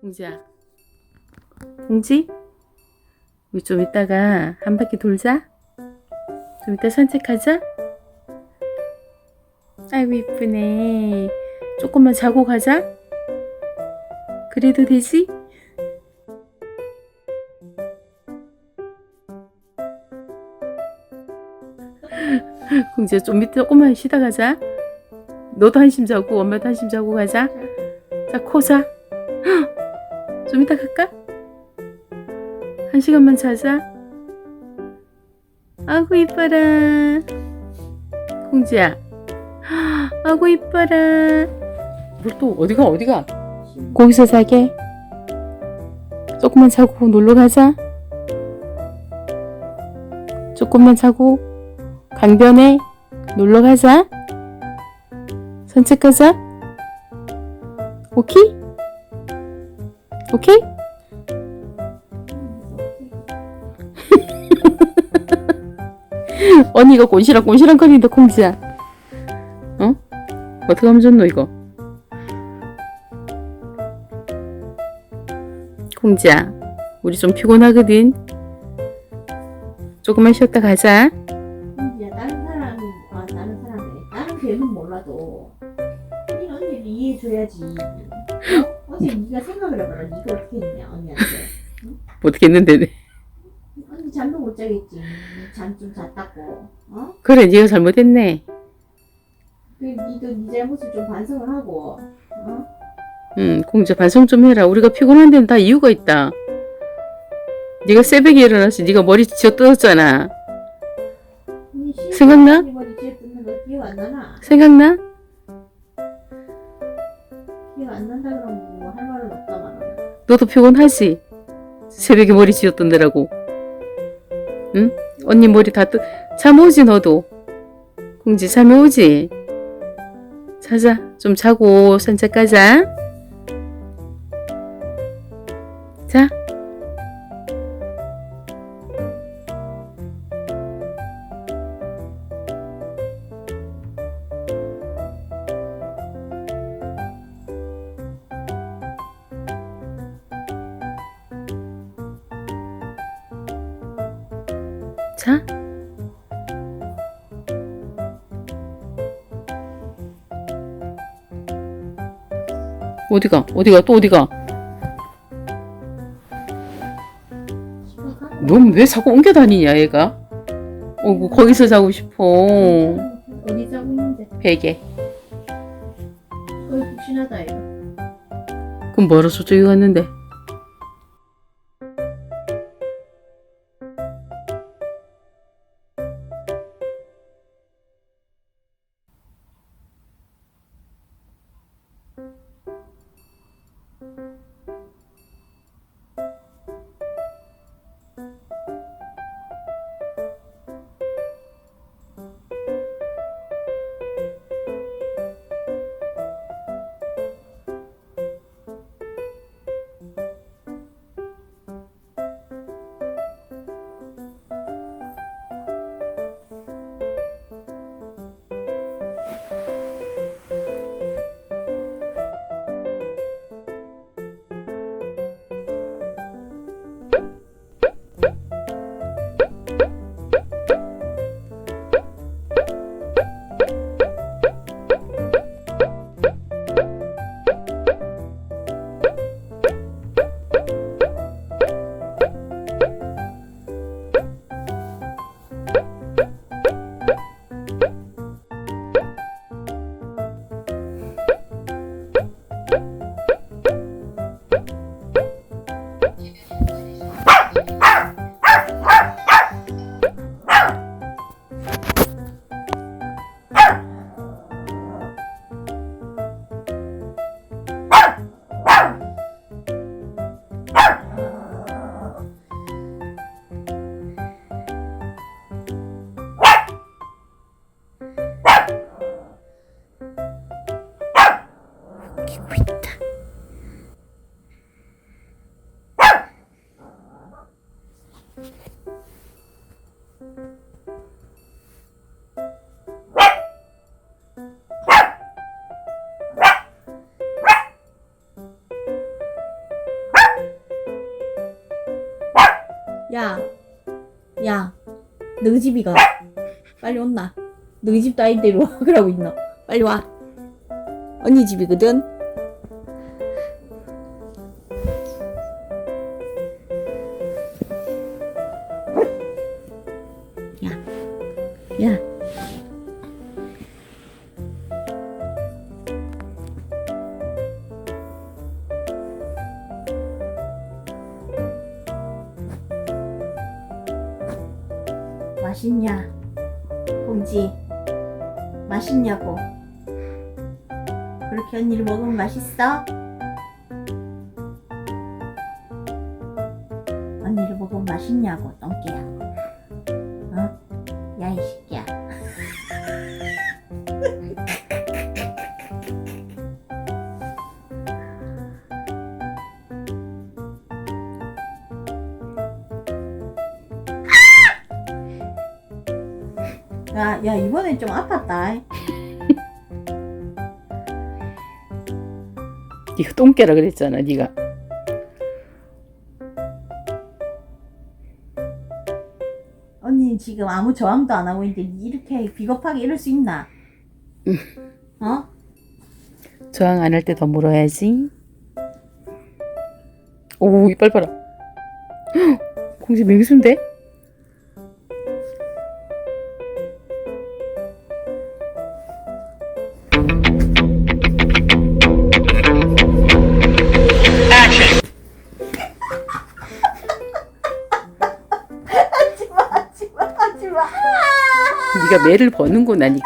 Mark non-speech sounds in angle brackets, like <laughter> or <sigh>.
공지야. 공지? 우리 좀 이따가 한 바퀴 돌자. 좀 이따 산책하자. 아이고 이쁘네. 조금만 자고 가자. 그래도 되지? 공지야 좀 이따 조금만 쉬다 가자. 너도 한심 자고 엄마도 한심 자고 가자. 자, 코 자. <gasps> 좀 이따 갈까? 한 시간만 자자. 아구 이뻐라. 공지야. <gasps> 아구 이뻐라. 뭘 또 어디가 어디가? 거기서 자게. 조금만 자고 놀러 가자. 조금만 자고 강변에 놀러 가자. 산책 가자. 오케이? 오케이? <laughs> 언니가 곤시랑 곤시랑 거리는데 공지야. 어? 어떻게 하면 좋노 이거? 공지야, 우리 좀 피곤하거든. 조금만 쉬었다 가자. 해해줘야지. 어? 어제 네가 생각을 해봐라. 네가 어떻게 했냐, 언니한테. 어떻게 했는데? 언니 잠도 못 자겠지. 잠 좀 잤다고. 어? 그래, 네가 잘못했네. 그, 니도 네 잘못을 좀 반성을 하고, 어? 응, 공주 반성 좀 해라. 우리가 피곤한 데는 다 이유가 있다. 네가 새벽에 일어나서 네가 머리 쥐어뜯었잖아. 언니 씨, 생각나? 생각나? 기억 안 난다 그러면 뭐 할 말은 없다만. 너도 피곤하지? 새벽에 머리 쥐어뜯느라고. 응? 언니 머리 다 뜯... 잠 오지 너도? 공지 잠 오지? 자자 좀 자고 산책 가자. 자. 자. 어디가? 어디가? 또 어디가? 넌 왜 자꾸 옮겨 다니냐, 얘가? 어, 뭐 거기서 자고 싶어. 어디 자고 있는데? 베개. 거기 푹신하다, 이거. 그럼 뭐하러 저쪽에 갔는데? 야, 야, 너희 집이가 빨리 온나. 너희 집 따위대로 <laughs> 그러고 있나. 빨리 와. 언니 집이거든. 야. 맛있냐? 공지 맛있냐고 그렇게 언니를 먹으면 맛있어? 언니를 먹으면 맛있냐고 똥개야 야, 야 이번엔 좀 아팠다 네가 똥개라 그랬잖아 네가 언니 지금 아무 저항도 안 하고 있는데 이렇게 비겁하게 이럴 수 있나? 어? 저항 안 할 때 더 물어야지 오 이빨 봐라 헉, 공지 맹수인데? 네가 매를 버는구나 네가